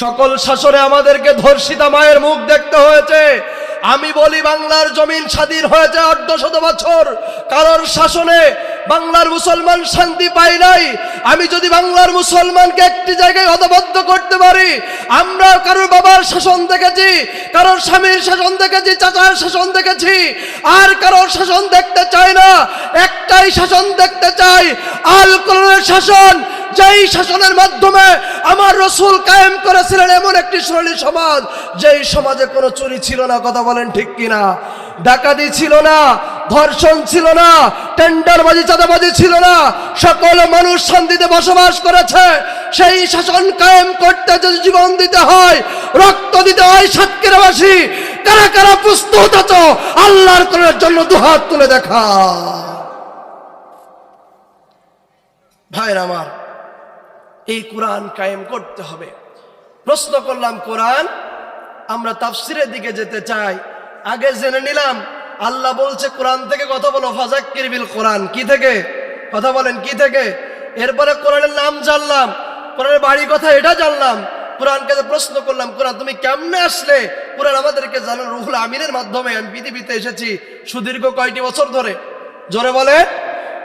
সকল শাসনে আমাদেরকে ধর্ষিতা মায়ের মুখ দেখতে হয়েছে। আমি বলি, বাংলার জমিন স্বাধীন হয়েছে অর্ধ শত বছর। কারোর শাসনে বাংলার মুসলমান শান্তি পাই নাই। আমি যদি বাংলার মুসলমানকে একটি জায়গায় হতবদ্ধ করতে পারি আমরা কারোর বাবার শাসন দেখেছি, কারোর স্বামীর শাসন দেখেছি, চাচার শাসন দেখেছি, আর কারোর শাসন দেখতে চাই না। একটাই শাসন দেখতে চাই, আল কোরআনের শাসন। যেই শাসনের মাধ্যমে আমার রসুল কায়েম করেছিলেন এমন একটি শ্রেণি সমাজ, যেই সমাজে কোনো চুরি ছিল না, কথা বলেন ঠিক কিনা। ডাকাতি ছিল না ধর্ষণ ছিল না, টেন্ডারবাজি, চাঁদাবাজি ছিল না, সকল মানুষ শান্তিতে বসবাস করেছে। সেই শাসন কায়েম করতে যদি জীবন দিতে হয়, রক্ত দিতে হয় সাতক্ষীরাবাসী, কারা কারা প্রস্তুত আছো, আল্লাহর করার জন্য দুহাত তুলে দেখা। ভাইরা আমার, এই কোরআন কায়েম করতে হবে। প্রশ্ন করলাম, কোরআন, আমরা তাফসিরের দিকে যেতে চাই। আগে জেনে নিলাম আল্লাহ বলছে, কোরআন থেকে কথা বলো ফাজাক্কির বিল কোরআন। কি থেকে? কথা বলেন, কি থেকে? এরপরে কোরআনের নাম জানলাম। কোরআনের বাড়ি কথা এটা জানলাম। কোরআনকে প্রশ্ন করলাম, কোরআন, তুমি কেমনে আসলে? কোরআন আমাদেরকে জানান রুহুল আমিনের মাধ্যমে আমি পৃথিবীতে এসেছি সুদীর্ঘ কয়টি বছর ধরে? জোরে বলে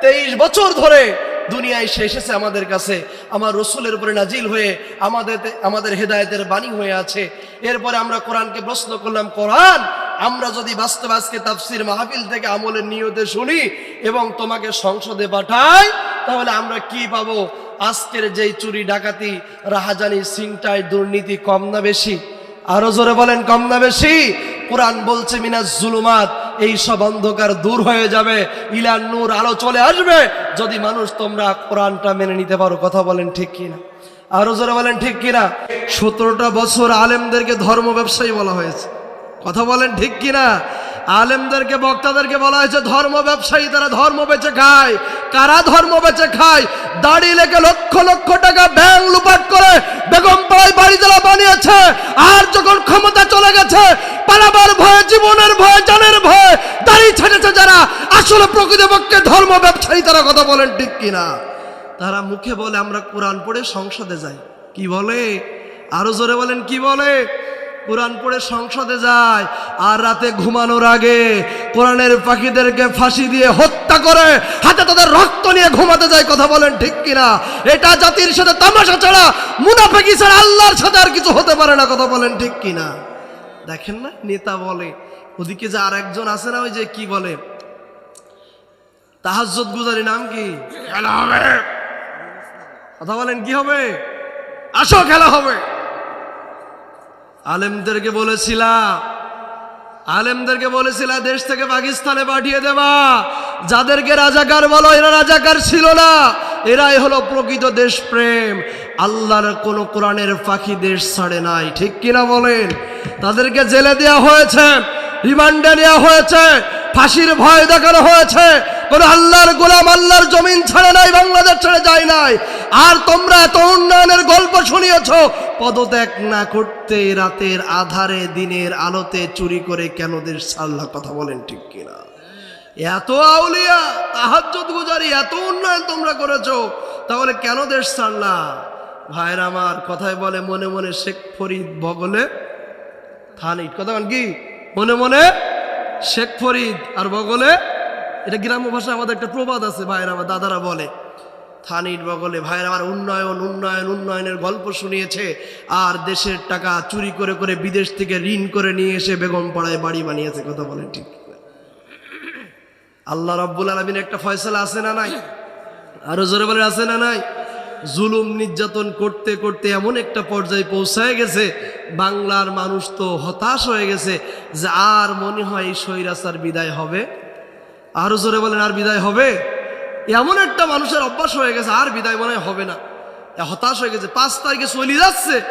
তেইশ বছর ধরে দুনিয়ায় সে এসেছে আমাদের কাছে। আমার রসুলের উপরে নাজিল হয়ে আমাদের আমাদের হেদায়েতের বাণী হয়ে আছে। এরপরে আমরা কোরআনকে প্রশ্ন করলাম, কোরআন আমরা যদি বাস্তব আজকে তাফসির মাহফিল থেকে আমলের নিয়তে শুনি এবং তোমাকে সংসদে পাঠাই, তাহলে আমরা কি পাবো? আজকের যেই চুরি ডাকাতি, রাহাজানি সিংটাই দুর্নীতি কম না বেশি? আরও জোরে বলেন, কম না বেশি? কোরআন বলছে মিনাজ জুলুমাত এই সব অন্ধকার দূর হয়ে যাবে, ইলান নূর আলো চলে আসবে, যদি মানুষ তোমরা কোরআনটা মেনে নিতে পারো। কথা বলেন ঠিক কিনা? আরও জোরে বলেন ঠিক কিনা? সতেরোটা বছর আলেমদেরকে ধর্ম ব্যবসায়ী বলা হয়েছে। কথা বলেন ঠিক কিনা? আলেমদেরকে, বক্তাদেরকে বলা হয়েছে, ধর্ম ব্যবসায়ী, তারা ধর্ম বেচে খায়। কারা ধর্ম বেচে খায়? দাড়ি লেগে লক্ষ লক্ষ টাকা ব্যাংক লুপাট করে বেগম পাড়ায় বাড়ি যারা বানিয়েছে। আর যখন ক্ষমতা চলে গেছে, পালাবার ভয়ে, জীবনের ভয়ে, জানের ভয়ে দাড়ি ছেড়েছে যারা, আসলে প্রকৃতপক্ষে ধর্ম ব্যবসায়ী, তারা কথা বলেন ঠিক কিনা? তারা মুখে বলে, আমরা কোরআন পড়ে সংসদে যাই। কি বলে? আরও জোরে বলেন, কি বলে? কোরআন পড়ে সংসদে যায় আর রাতে ঘুমানোর আগে কোরআনের পাখিদেরকে ফাঁসি দিয়ে হত্যা করে, হাতে তাদের রক্ত নিয়ে ঘুমাতে যায়, কথা বলেন ঠিক কিনা? এটা জাতির সাথে তামাশা ছাড়া, মুনাফেকি ছাড়া আল্লাহর সাথে আর কিছু হতে পারে না, কথা বলেন ঠিক কিনা? দেখেন না, নেতা বলে। ওদিকে যে আর একজন আছে না, ওই যে কি বলে? তাহাজ্জুদ গুজারি নাম কি? খেলা হবে। কথা বলেন, কি হবে? আসো, খেলা হবে। আলেমদেরকে বলেছিলা আলেমদেরকে বলেছিলা দেশ থেকে পাকিস্তানে পাঠিয়ে দেবা। যাদেরকে রাজাকার বলো, এরা রাজাকার ছিল না। এরাই হলো প্রকৃত দেশপ্রেম। আল্লাহর কোন কোরআনের পাখি দেশ ছাড়ে নাই, ঠিক কিনা বলেন? তাদেরকে জেলে দেওয়া হয়েছে, রিমান্ডে নেওয়া হয়েছে, ফাঁসির ভয় দেখানো হয়েছে কোন আল্লাহর গোলাম আল্লাহর জমিন ছাড়ে নাই, বাংলাদেশ ছেড়ে যায় নাই। আর তোমরা এত উন্নয়নের গল্প শুনিয়েছ, পদত্যাগ না করতে রাতের আধারে, দিনের আলোতে চুরি করে কেন দেশ ছাড়লা কথা বলেন ঠিক কিনা? এত আউলিয়া, তাহাজ্জুদ গুজারি, এত উন্নয়ন তোমরা করেছ, তাহলে কেন দেশ ছাড়লা ভাইর আমার কথায় বলে মনে মনে শেখ ফরিদ বগলে থানিট। কথা কি? মনে মনে শেখ ফরিদ আর বগলে এটা গ্রাম্য ভাষায় আমাদের একটা প্রবাদ আছে, ভাইয়ের, আমার দাদারা বলে। থানির বগলে, ভাইয়ের, আমার উন্নয়ন উন্নয়ন, উন্নয়নের গল্প শুনিয়েছে, আর দেশের টাকা চুরি করে করে বিদেশ থেকে ঋণ করে নিয়ে এসে বেগম পাড়ায় বাড়ি বানিয়েছে, কথা বলেন ঠিক আল্লাহ রব্বুল আলমিন একটা ফয়সলা আছে না নাই? আরও জোরে বলে আছে না নাই? জুলুম নির্যাতন করতে করতে এমন একটা পর্যায়ে পৌঁছায় গেছে, বাংলার মানুষ তো হতাশ হয়ে গেছে যে আর মনে হয় এই স্বৈরাচার বিদায় হবে? আরও জোরে বলেন, আর বিদায় হবে? এমন একটা মানুষের অভ্যাস হয়ে গেছে, আর বিদায় মনে হবে না। হতাশ হয়ে গেছে, পাঁচ তারিখে চলে যাচ্ছে,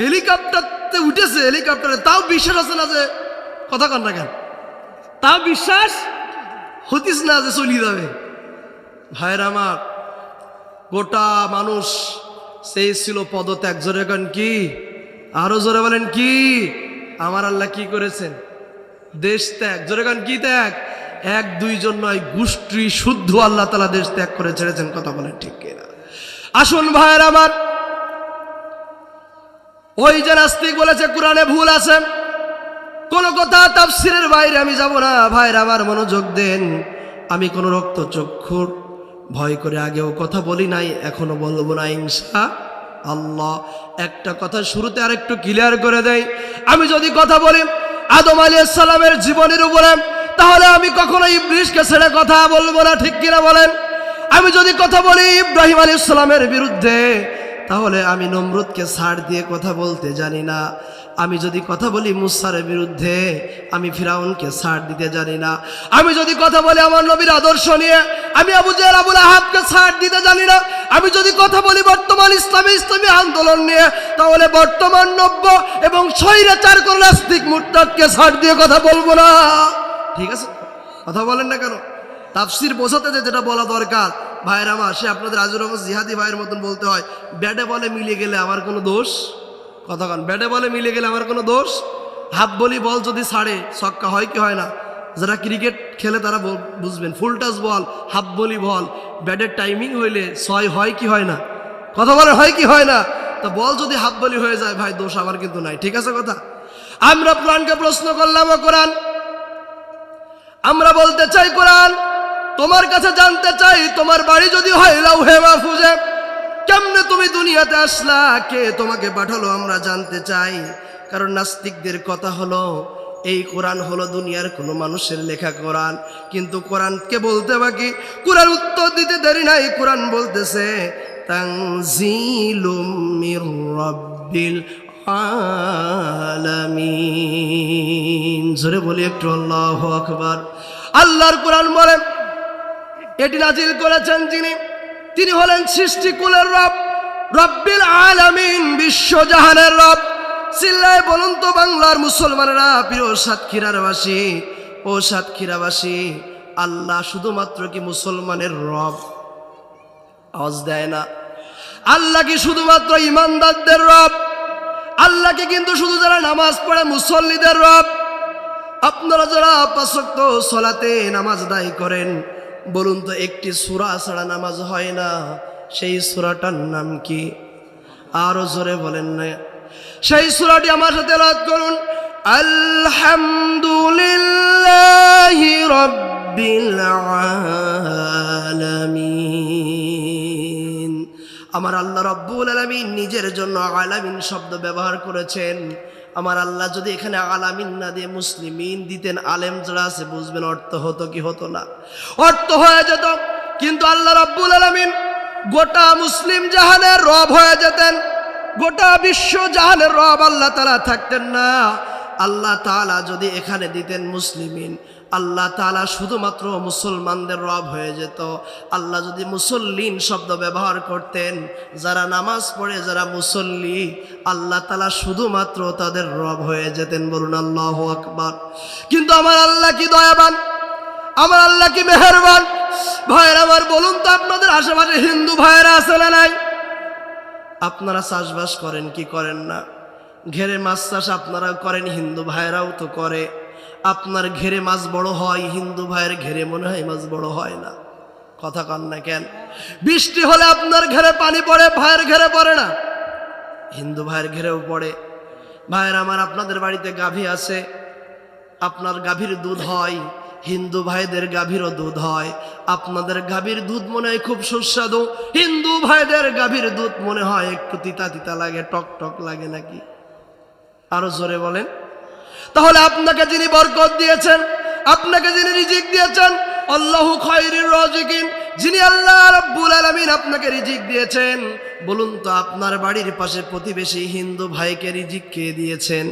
হেলিকপ্টারতে উঠেছে, হেলিকপ্টারে। তাও বিশ্বাস আছে না যে, কথা কন না কেন? তাও বিশ্বাস? হতিস না যে চলে যাবে। ভাইয়ের আমার, গোটা মানুষ সেই ছিল পদত্যাগ। জোরে কন কি? আরও জোরে বলেন কি? আমার আল্লাহ কি করেছেন? দেশ ত্যাগ। জোরে কন কি ত্যাগ? এক দুইজন নয়, গোষ্ঠী শুদ্ধ আল্লাহ তালা দেশ ত্যাগ করে ছেড়েছেন, কথা বলেন ঠিক কিনা? আসুন ভাইয়ের আমার, ওই যে নাস্তিক বলেছে, কোরআনে ভুল আছে। কোন কথা তাফসিরের বাইরে আমি যাব না। ভাইরা আমার মনোযোগ দেন। আমি কোনো রক্ত চক্ষুর ভয় করে আগেও কথা বলি নাই, এখনও বলব না ইনশা আল্লাহ। একটা কথা শুরুতে আর একটু ক্লিয়ার করে দেয় আমি যদি কথা বলি, আদম আলী সালামের জীবনের উপরে তাহলে আমি কখনো ইবলিশকে ছেড়ে কথা বলব না, ঠিক কিনা বলেন? আমি যদি কথা বলি ইব্রাহিম আলী ইসলামের বিরুদ্ধে, তাহলে আমি নমরুদকে ছাড় দিয়ে কথা বলতে জানি না। আমি যদি কথা বলি মুসার বিরুদ্ধে, আমি ফিরাউনকে ছাড় দিতে জানি না। আমি যদি কথা বলি আমার নবীর আদর্শ নিয়ে, আমি আবু জের আবুল আহাবকে ছাড় দিতে জানি না। আমি যদি কথা বলি বর্তমান ইসলামী ইসলামী আন্দোলন নিয়ে, তাহলে বর্তমান নব্য এবং স্বৈরাচার করে নাস্তিক মুরতাদকে ছাড় দিয়ে কথা বলব না। ঠিক আছে? কথা বলেন না কেন? তাফসির বোঝাতে যে যেটা বলা দরকার। ভাইয়ের আমার, সে আপনাদের আজুর রহমান জিহাদি ভাইয়ের মতন বলতে হয়, ব্যাটে বলে মিলে গেলে আমার কোনো দোষ? কতক্ষণ ব্যাটে বলে মিলে গেলে আমার কোনো দোষ? হাফ বলি বল যদি ছাড়ে, ছক্কা হয় কি হয় না? যারা ক্রিকেট খেলে তারা বুঝবেন, ফুল টাচ বল, হাফ বলি বল, ব্যাটের টাইমিং হইলে ছয় হয় কি হয় না? কথা বলে হয় কি হয় না? তা বল যদি হাফ বলি হয়ে যায়, ভাই, দোষ আমার কিন্তু নাই, ঠিক আছে কথা? আমরা কোরআনকে প্রশ্ন করলাম, ও কোরআন আমরা বলতে চাই কোরআন, তোমার কাছে জানতে চাই তোমার বাড়ি যদি হয় লাউহে মাহফুজে, কেমনে তুমি দুনিয়াতে আসলা, কে তোমাকে পাঠালো আমরা জানতে চাই। কারণ নাস্তিকদের কথা হলো, এই কোরআন হলো দুনিয়ার কোনো মানুষের লেখা কোরআন। কিন্তু কোরআনকে বলতে বাকি? কোরআন উত্তর দিতে দেরি নাই, কোরআন বলতেছে তাংজিলুম আলামিন। জোরে বলি একটু আল্লাহ আকবার। আল্লাহর কোরআন বলেন, এটি নাজিল করেছেন যিনি। তিনি হলেন সৃষ্টিকুলের রব, রব্বিল আলামিন বিশ্বজাহানের রব। চিল্লায় বলুন তো বাংলার মুসলমানেরা, প্রিয় সাতক্ষীরার বাসী, ও সাতক্ষীরাবাসী, আল্লাহ শুধুমাত্র কি মুসলমানের রব? আওয়াজ দেয় না। আল্লাহ কি শুধুমাত্র ইমানদারদের রব? আল্লাহকে কিন্তু শুধু যারা নামাজ পড়ে মুসল্লিদের রব? আপনারা যারা পাঁচক্ত সলাতে নামাজ দায়ী করেন, বলুন তো একটি সুরা ছাড়া নামাজ হয় না? সেই সুরাটার নাম কি? আরও জোরে বলেন না। সেই সুরাটি আমার সাথে রাত করুন। আলহামদুলিল্লাহ আমার আল্লাহ রব্বুল আলামিন নিজের জন্য আলামিন শব্দ ব্যবহার করেছেন। আমার আল্লাহ যদি এখানে আলামিন না দিয়ে মুসলিমিন দিতেন, আলেম যারা আছে বুঝবেন অর্থ হতো কি হতো না। অর্থ হয়ে যেত, কিন্তু আল্লাহ রব্বুল আলমিন গোটা মুসলিম জাহানের রব হয়ে যেতেন, গোটা বিশ্ব জাহানের রব আল্লাহ তালা থাকতেন না। আল্লাহ তালা যদি এখানে দিতেন মুসলিমিন আল্লাহ তালা শুধুমাত্র মুসলমানদের রব হয়ে যেত। আল্লাহ যদি মুসল্লিন শব্দ ব্যবহার করতেন, যারা নামাজ পড়ে, যারা মুসল্লি, আল্লাহ তালা শুধুমাত্র তাদের রব হয়ে যেতেন বলুন আল্লাহ আকবার। কিন্তু আমার আল্লাহ কি দয়াবান? আমার আল্লাহ কি মেহরবান? ভাইয়ের আমার, বলুন তো আপনাদের আশেপাশে হিন্দু ভাইয়েরা আছে না নাই? আপনারা চাষবাস করেন কি করেন না? ঘেরে মাছ চাষ আপনারা করেন, হিন্দু ভাইয়েরাও তো করে। আপনার ঘেরে মাছ বড় হয়, হিন্দু ভাইয়ের ঘেরে মনে হয় মাছ বড় হয় না। কথা কন না কেন? বৃষ্টি হলে আপনার ঘেরে পানি পড়ে, ভাইয়ের ঘেরে পড়ে না। হিন্দু ভাইয়ের ঘেরেও পড়ে। ভাইয়ের আমার আপনাদের বাড়িতে গাভী আছে। আপনার গাভীর দুধ হয়, হিন্দু ভাইদের গাভীরও দুধ হয়। আপনাদের গাভীর দুধ মনে হয় খুব সুস্বাদু। হিন্দু ভাইদের গাভীর দুধ মনে হয় একটু তিতা তিতা লাগে, টক টক লাগে নাকি? আরও জোরে বলেন। তাহলে আপনাকে যিনি বরকত দিয়েছেন, আপনাকে যিনি রিজিক দিয়েছেন, আল্লাহু খয়রির রাজিকিন, যিনি আল্লাহ রাব্বুল আলামিন আপনাকে রিজিক দিয়েছেন। বলুন তো আপনার বাড়ির পাশে প্রতিবেশী হিন্দু ভাইকে রিজিক কে দিয়েছেন?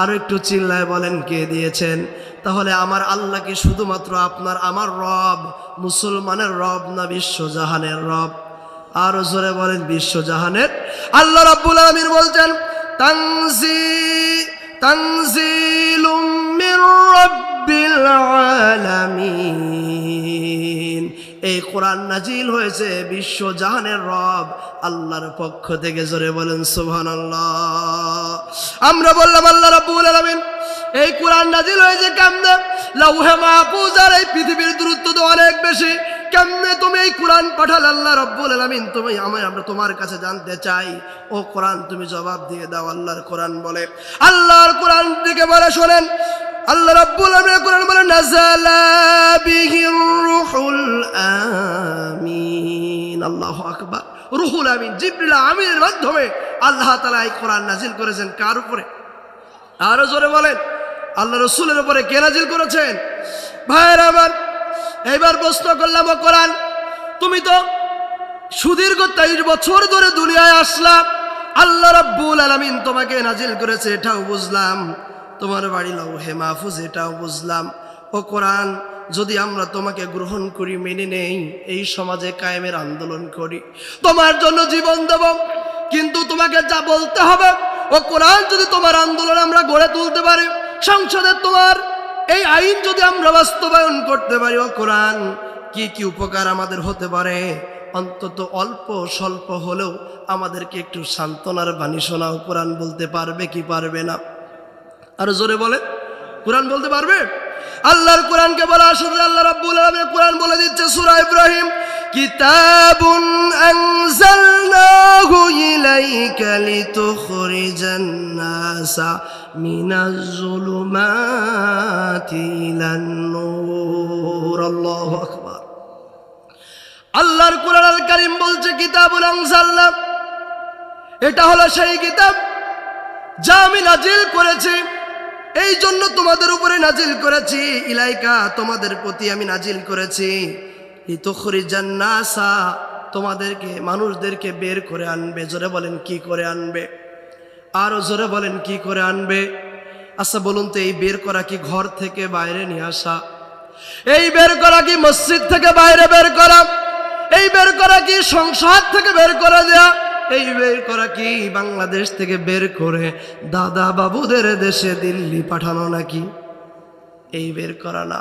আরও একটু চিল্লায় বলেন কে দিয়েছেন? তাহলে আমার আল্লাহ কি শুধুমাত্র আপনার, আমার রব, মুসলমানের রব না বিশ্বজাহানের রব? আরও জোরে বলেন বিশ্বজাহানের। আল্লাহ রাব্বুল আলামিন বলছেন, তানজি তানজিলুম মির রাব্বিল আলামিন। এই কোরআন নাজিল হয়েছে বিশ্বজাহানের রব আল্লাহর পক্ষ থেকে, জোরে বলেন সুবহানাল্লাহ। আমরা বললাম, আল্লাহ রাব্বুল আলামিন, এই কোরআন নাজিল হয়েছে কেমনে? লৌহে মাহফুজ আর এই পৃথিবীর দূরত্ব তো অনেক বেশি। কেমনে তুমি এই কোরআন পাঠাল? আল্লাহ রব্বুল আলামিন তুমি আমি আমরা তোমার কাছে জানতে চাই। ও কোরআন, তুমি জবাব দিয়ে দাও, আল্লাহর কোরআন বলে। আল্লাহর কোরআন দিকে বলে, শোনেন। আল্লাহ রব্বুল আলামিন কোরআন বলে, নাযালা বিহির রুহুল আমিন। আল্লাহু আকবার। রুহুল আমিন, জিবরিল আমিনের মাধ্যমে আল্লাহ তাআলা এই কোরআন নাজিল করেছেন। কার উপরে? আরও জোরে বলেন। আল্লাহ রসুলের উপরে কে নাজিল করেছেন? ভাইয়ের আমার এইবার প্রশ্ন করলাম, ও কোরআন, তুমি তো সুদীর্ঘ তেইশ বছর ধরে দুনিয়ায় আসলাম আল্লাহ রাব্বুল আলামিন তোমাকে নাজিল করেছে, এটাও বুঝলাম। তোমার বাড়ি লৌহে মাহফুজ, এটাও বুঝলাম। ও কোরআন, যদি আমরা তোমাকে গ্রহণ করি, মেনে নেই, এই সমাজে কায়েমের আন্দোলন করি, তোমার জন্য জীবন দেব। কিন্তু তোমাকে যা বলতে হবে, ও কোরআন, যদি তোমার আন্দোলন আমরা গড়ে তুলতে পারি, সংসদে তোমার এই আইন যদি আমরা বাস্তবায়ন করতে পারি, ও কোরআন, কি কি উপকার আমাদের হতে পারে? অন্তত অল্প স্বল্প হলেও আমাদেরকে একটু সান্ত্বনার বাণী শোনাও। কোরআন বলতে পারবে কি পারবে না? আরও জোরে বলে কোরআন বলতে পারবে? আল্লাহর কোরআনকে বলা আসলে আল্লাহ রাব্বুল আলামিন কোরআন বলে দিচ্ছে সূরা ইব্রাহিম, কিতাবুন আনজালনাহু ইলাইকা লিতুখরিজান নাসা। মিনাজ যুলুমাতি ইলান নূর আল্লাহু আকবার আল্লাহর কোরআন আল কারীম বলছে কিতাবুন আনজালনা। এটা হলো সেই কিতাব যা আমি নাজিল করেছি। এই জন্য তোমাদের উপরে নাজিল করেছি। ইলাইকা, তোমাদের প্রতি আমি নাজিল করেছি। ইতখরি জান্নাসা তোমাদেরকে, মানুষদেরকে বের করে আনবে। জোরে বলেন, কি করে আনবে? আরও জোরে বলেন, কি করে আনবে? আচ্ছা বলুন তো, এই বের করা কি ঘর থেকে বাইরে নিয়ে আসা? এই বের করা কি মসজিদ থেকে বাইরে বের করা? এই বের করা কি সংসার থেকে বের করা দেয়া? এই বের করা কি বাংলাদেশ থেকে বের করে দাদা বাবুদের দেশে দিল্লি পাঠানো নাকি? এই বের করা না।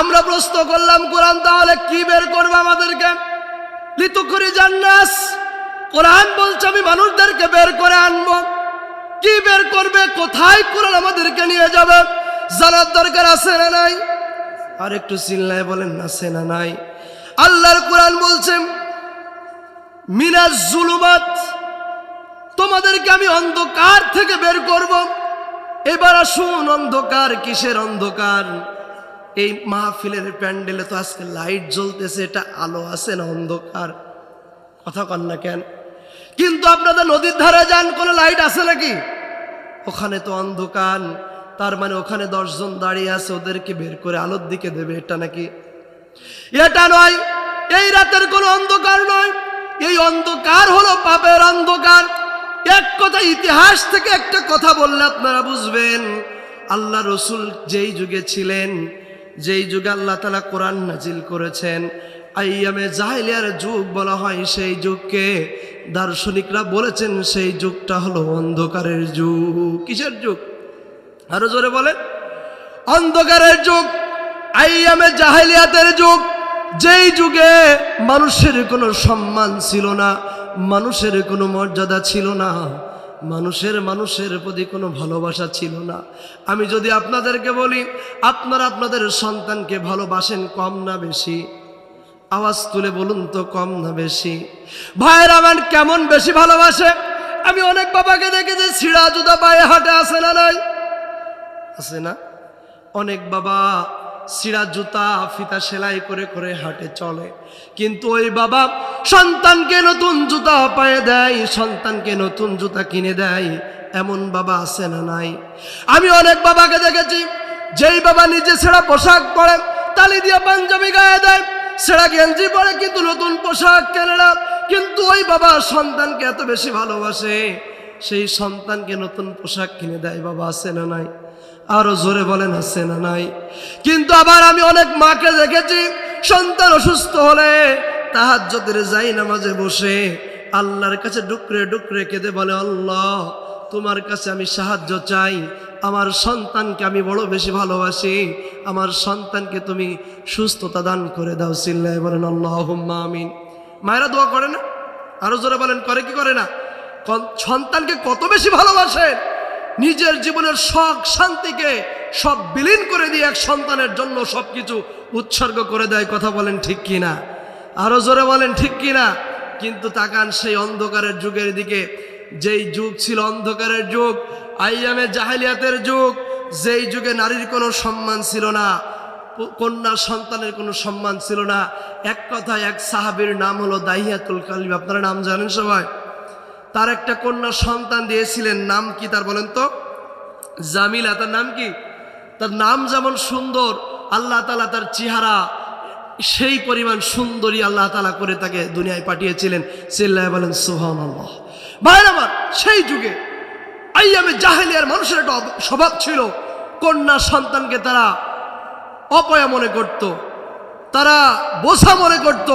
আমরা প্রশ্ন করলাম, কোরআন তাহলে কি বের করবে আমাদেরকে? লিতুকুরি জান্নাস। কোরআন বলছে, আমি মানুষদেরকে বের করে আনব। কি বের করবে, কোথায় কোরআন আমাদেরকে নিয়ে যাবে, জানার দরকার আছে না নাই? আর একটু চিল্লায় বলেন না সে না নাই? আল্লাহর কোরআন বলছেন মিনাজ জুলুমাত, তোমাদেরকে আমি অন্ধকার থেকে বের করব। এবার আসুন, অন্ধকার, কিসের অন্ধকার? এই মাহফিলের প্যান্ডেলে তো আজকে লাইট জ্বলতেছে, এটা আলো আছে না অন্ধকার? কথা কন না কেন? কিন্তু আপনাদের নদীর ধারে যান, কোনো লাইট আছে নাকি? ওখানে তো অন্ধকার, তার মানে ওখানে দশজন দাঁড়িয়ে আছে, ওদেরকে বের করে আলোর দিকে দেবে, এটা নাকি? এটা নয়, এই রাতের কোনো অন্ধকার নয়। এই অন্ধকার হলো পাপের অন্ধকার। এক কথা ইতিহাস থেকে একটা কথা বললে আপনারা বুঝবেন, আল্লাহ রসুল যেই যুগে ছিলেন, যেই যুগে আল্লাহ তালা কোরআন নাজিল করেছেন আইয়ামে জাহিলিয়ার যুগ বলা হয় সেই যুগকে। দার্শনিকরা বলেছেন সেই যুগটা হলো অন্ধকারের যুগ। কিসের যুগ? আরও জোরে বলেন। অন্ধকারের যুগ, আইয়ামে জাহেলিয়াতের যুগ, যেই যুগে মানুষের কোনো সম্মান ছিল না, মানুষের কোনো মর্যাদা ছিল না, মানুষের মানুষের প্রতি কোনো ভালোবাসা ছিল না। আমি যদি আপনাদেরকে বলি, আপনারা আপনাদের সন্তানকে ভালোবাসেন কম না বেশি। আওয়াজ তুলে বলুন তো, কম না বেশি? ভাইয়ের, আমার কেমন বেশি ভালোবাসে? আমি অনেক বাবাকে দেখেছি, ছিঁড়া জুতা পায়ে হাটে আসে না নাই? আছে না? অনেক বাবা সিরা জুতা, ফিতা সেলাই করে করে হাটে, চলে। কিন্তু ওই বাবা সন্তানকে নতুন জুতা পায়ে দেয়, সন্তানকে নতুন জুতা কিনে দেয়। এমন বাবা আছে না নাই? আমি অনেক বাবাকে দেখেছি, যেই বাবা নিজে ছেঁড়া পোশাক পরে, তালি দিয়ে পাঞ্জাবি গায়ে দেয় ছেঁড়া গেঞ্জি পরে কিন্তু নতুন পোশাক কেনে না কিন্তু ওই বাবা সন্তানকে এত বেশি ভালোবাসে, সেই সন্তানকে নতুন পোশাক কিনে দেয়, বাবা, আছে না নাই? আরও জোরে বলেন, আছে না নাই? কিন্তু আবার আমি অনেক মাকে দেখেছি, সন্তান অসুস্থ হলে তাহার যদি যাই নামাজে বসে, আল্লাহর কাছে ডুকরে ডুকরে কেঁদে বলে, আল্লাহ তোমার কাছে আমি সাহায্য চাই। আমার সন্তানকে আমি বড় বেশি ভালোবাসি। আমার সন্তানকে তুমি সুস্থতা দান করে দাও, সিল্লায় বলেন আল্লাহ আমিন। মায়েরা দোয়া করে না? আরও জোরে বলেন, করে কি করে না? সন্তানকে কত বেশি ভালোবাসে? নিজের জীবনের শখ, শান্তিকে সব বিলীন করে দিয়ে এক সন্তানের জন্য সবকিছু উৎসর্গ করে দেয়, কথা বলেন ঠিক কি না? আরও জোরে বলেন, ঠিক কিনা কিন্তু তাকান সেই অন্ধকারের যুগের দিকে। যেই যুগ ছিল অন্ধকারের যুগ, আইয়ামে জাহেলিয়াতের যুগ, যেই যুগে নারীর কোনো সম্মান ছিল না কন্যা সন্তানের কোনো সম্মান ছিল না। এক কথায় এক সাহাবীর নাম হলো দাহিয়াতুল কালিম। আপনারা নাম জানেন সবাই? তার একটা কন্যা সন্তান দিয়েছিলেন, নাম কি তার বলেন তো? জামিলা, তার নাম কি? তার নাম যেমন সুন্দর, আল্লাহ তালা তার চেহারা সেই পরিমাণ সুন্দরী আল্লাহ তালা করে তাকে দুনিয়ায় পাঠিয়েছিলেন। চিল্লায় বলেন সোহান আল্লাহ ভাইয়ের আমার সেই যুগে আইয়ামে জাহেলিয়ার মানুষের একটা স্বভাব ছিল, কন্যা সন্তানকে তারা অপয়া মনে করত, তারা বোঝা মনে করত,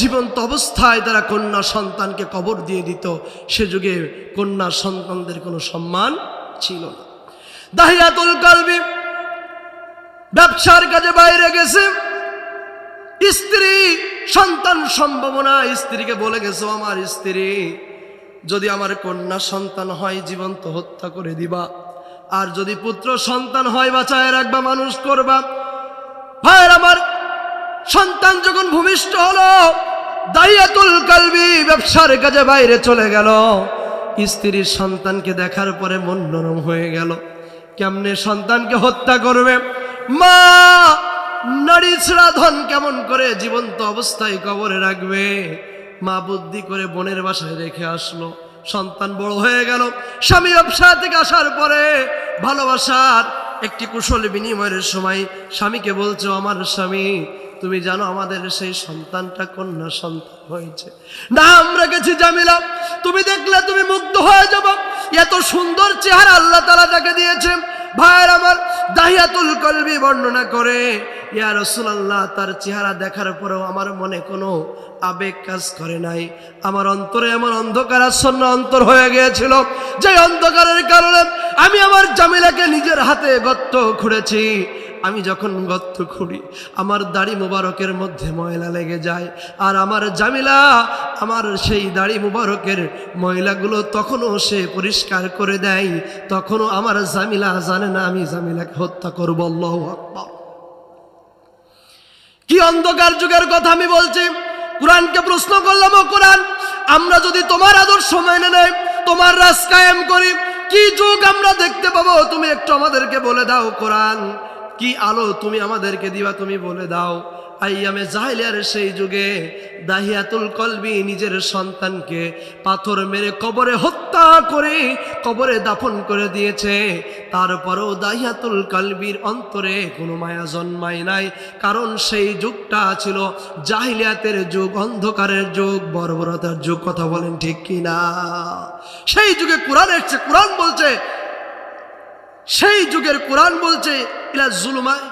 জীবন্ত অবস্থায় তারা কন্যা সন্তানকে কবর দিয়ে দিত। সে যুগে কন্যা সন্তানদের কোনো সম্মান ছিল না। দাহিয়াতুল কালবি ব্যবসার কাজে বাইরে গেছে। স্ত্রী সন্তান সম্ভাবনা স্ত্রীকে বলে গেছো আমার স্ত্রী যদি আমার কন্যা সন্তান হয়, জীবন্ত হত্যা করে দিবা। আর যদি পুত্র সন্তান হয়, বাঁচায় রাখবা, মানুষ করবা। ভাইয়ের আমার সন্তান যখন ভূমিষ্ঠ হলো, দাইয়াতুল কালবি ব্যবসার কাজে বাইরে চলে গেল। স্ত্রীর সন্তানকে দেখার পরে মন নরম হয়ে গেল। কেমনে সন্তানকে হত্যা করবে? মা, নারী ছেড়া ধন কেমন করে জীবন্ত অবস্থায় কবরে রাখবে? মা বুদ্ধি করে বোনের বাসায় রেখে আসলো। সন্তান বড় হয়ে গেল। স্বামী ব্যবসা থেকে আসার পরে ভালোবাসার একটি কুশল বিনিময়ের সময় স্বামীকে বলছো, আমার স্বামী, তুমি জানো আমাদের সেই সন্তানটা কন্যা সন্তান হয়েছে। নাম রেখেছি জামিলা। তুমি দেখলে তুমি মুগ্ধ হয়ে যাব। এত সুন্দর চেহারা আল্লাহ তালা তাকে দিয়েছে ভাইয়ের আমার দাহিয়াতুল কলবি বর্ণনা করে, ইয়া রসুলাল্লাহ, তার চেহারা দেখার পরেও আমার মনে কোনো আবেগ কাজ করে নাই। আমার অন্তরে আমার অন্ধকার আচ্ছন্ন অন্তর হয়ে গিয়েছিল যে অন্ধকারের কারণে আমি আমার জামিলাকে নিজের হাতে গত্ত খুঁড়েছি। আমি যখন গত্ত খুঁড়ি আমার দাড়ি মুবারকের মধ্যে ময়লা লেগে যায়। আর আমার জামিলা, আমার সেই দাড়ি মুবারকের ময়লাগুলো তখনও সে পরিষ্কার করে দেয়। তখনও আমার জামিলা জানে না আমি জামিলাকে হত্যা করব, আল্লাহ কি অন্ধকার যুগের কথা আমি বলছি? কোরআনকে প্রশ্ন করলাম, ও কোরআন, আমরা যদি তোমার আদর্শ মেনে নেই, তোমার রাজ কায়েম করি, কি যুগ আমরা দেখতে পাবো? তুমি একটু আমাদেরকে বলে দাও কোরআন। কি আলো তুমি আমাদেরকে দিবা তুমি বলে দাও। আইয়ামে জাহিলিয়ার সেই যুগে দাহিয়াতুল কলবি নিজের সন্তানকে পাথর মেরে কবরে হত্যা করে কবরে দাফন করে দিয়েছে। তারপরেও দাহিয়াতুল কলবির অন্তরে কোনো মায়া জন্মায় নাই। কারণ সেই যুগটা ছিল জাহিলিয়াতের যুগ, অন্ধকারের যুগ, বর্বরতার যুগ। কথা বলেন ঠিক কিনা? সেই যুগে কোরআন এসছে কোরআন বলছে সেই যুগের কোরআন বলছে, ইলা জুলুমায়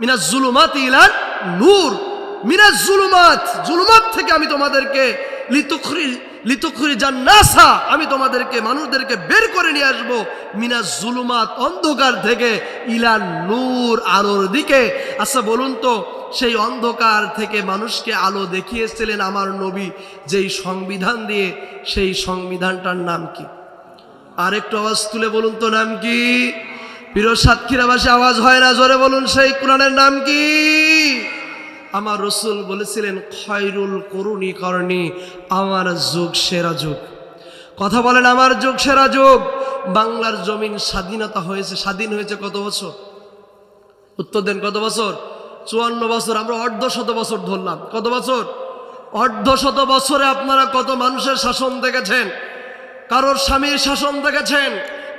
মিনা জুলুমাত ইলা নূর। মিনা জুলুমাত জুলুমাত থেকে আমি তোমাদেরকে লিতুখরি লিতুখরি জান্নাসা আমি তোমাদেরকে, মানুষদেরকে বের করে নিয়ে আসব। মিনা জুলুমাত অন্ধকার থেকে ইলা নূর আলোর দিকে। আচ্ছা বলুন তো, সেই অন্ধকার থেকে মানুষকে আলো দেখিয়েছিলেন আমার নবী, যেই সংবিধান দিয়ে, সেই সংবিধানটার নাম কি? আর একটু আওয়াজ তুলে বলুন তো, নাম কি? প্রিয় সাতক্ষীরাবাসী আওয়াজ হয় না, জোরে বলুন সেই কোরআনের নাম কি? আমার রসুল বলেছিলেন, খয়রুল করুণী করণী আমার যুগ সেরা যুগ। কথা বলেন, আমার যুগ সেরা যুগ। বাংলার জমিন স্বাধীনতা হয়েছে, স্বাধীন হয়েছে কত বছর? উত্তর দেন, কত বছর? চুয়ান্ন বছর, আমরা অর্ধ শত বছর ধরলাম। কত বছর? অর্ধ শত বছরে আপনারা কত মানুষের শাসন দেখেছেন? কারোর স্বামীর শাসন দেখেছেন?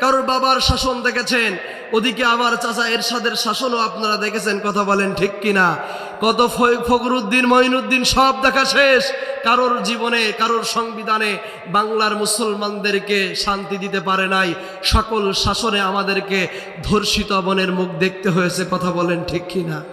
কারোর বাবার শাসন দেখেছেন, ওদিকে আমার চাচা এরশাদের শাসনও আপনারা দেখেছেন, কথা বলেন ঠিক কিনা? কত ফ- ফখরুদ্দিন, মঈনুদ্দিন সব দেখা শেষ। কারোর জীবনে, কারোর সংবিধানে বাংলার মুসলমানদেরকে শান্তি দিতে পারে নাই। সকল শাসনে আমাদেরকে ধর্ষিত বনের মুখ দেখতে হয়েছে, কথা বলেন ঠিক কিনা?